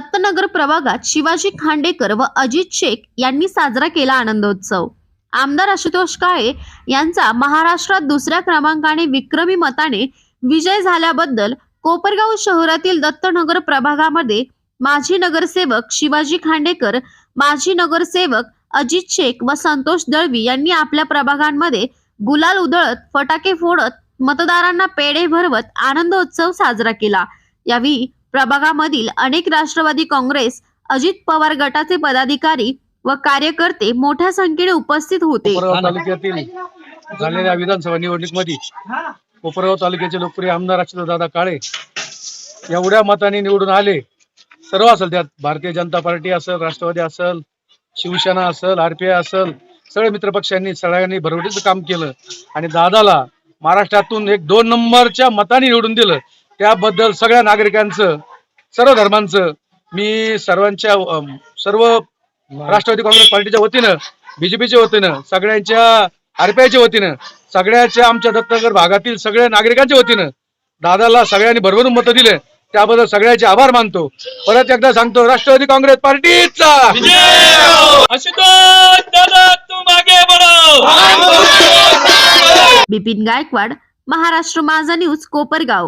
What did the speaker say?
दत्तनगर प्रभागात शिवाजी खांडेकर व अजित शेख यांनी साजरा केला आनंदोत्सव. आमदार आशुतोष काळे यांचा महाराष्ट्रात दुसऱ्या क्रमांकाने विक्रमी मताने विजय झाल्याबद्दल कोपरगाव शहरातील दत्तनगर प्रभागामध्ये माजी नगरसेवक शिवाजी खांडेकर माजी नगरसेवक अजित शेख व संतोष दळवी यांनी आपल्या प्रभागांमध्ये गुलाल उधळत फटाके फोडत मतदारांना पेढे भरवत आनंदोत्सव साजरा केला. यावेळी प्रभागामधील अनेक राष्ट्रवादी काँग्रेस अजित पवार गटाचे पदाधिकारी व कार्यकर्ते मोठ्या संख्येने उपस्थित होते. तालुक्यातील झालेल्या विधानसभा निवडणुकीमध्ये कोपरगाव तालुक्याचे लोकप्रिय आमदार दादा काळे एवढ्या मताने निवडून आले. सर्व असेल त्यात भारतीय जनता पार्टी असेल राष्ट्रवादी असेल शिवसेना असेल आरपीआय असेल सगळे मित्रपक्षांनी सगळ्यांनी भरभरीचं काम केलं. आणि दादाला महाराष्ट्रातून एक दोन नंबरच्या मताने निवडून दिलं. त्याबद्दल सगळ्या नागरिकांचं सर्व धर्मांचं मी सर्वांच्या सर्व राष्ट्रवादी काँग्रेस पार्टीच्या वतीनं बीजेपीच्या वतीनं सगळ्यांच्या आरपीआयच्या वतीनं सगळ्याच्या आमच्या दत्तनगर भागातील सगळ्या नागरिकांच्या वतीनं दादाला सगळ्यांनी भरभरून मतं दिले. त्याबद्दल सगळ्यांचे आभार मानतो. परत एकदा सांगतो राष्ट्रवादी काँग्रेस पार्टीचा! बिपिन गायकवाड महाराष्ट्र माझा न्यूज कोपरगाव.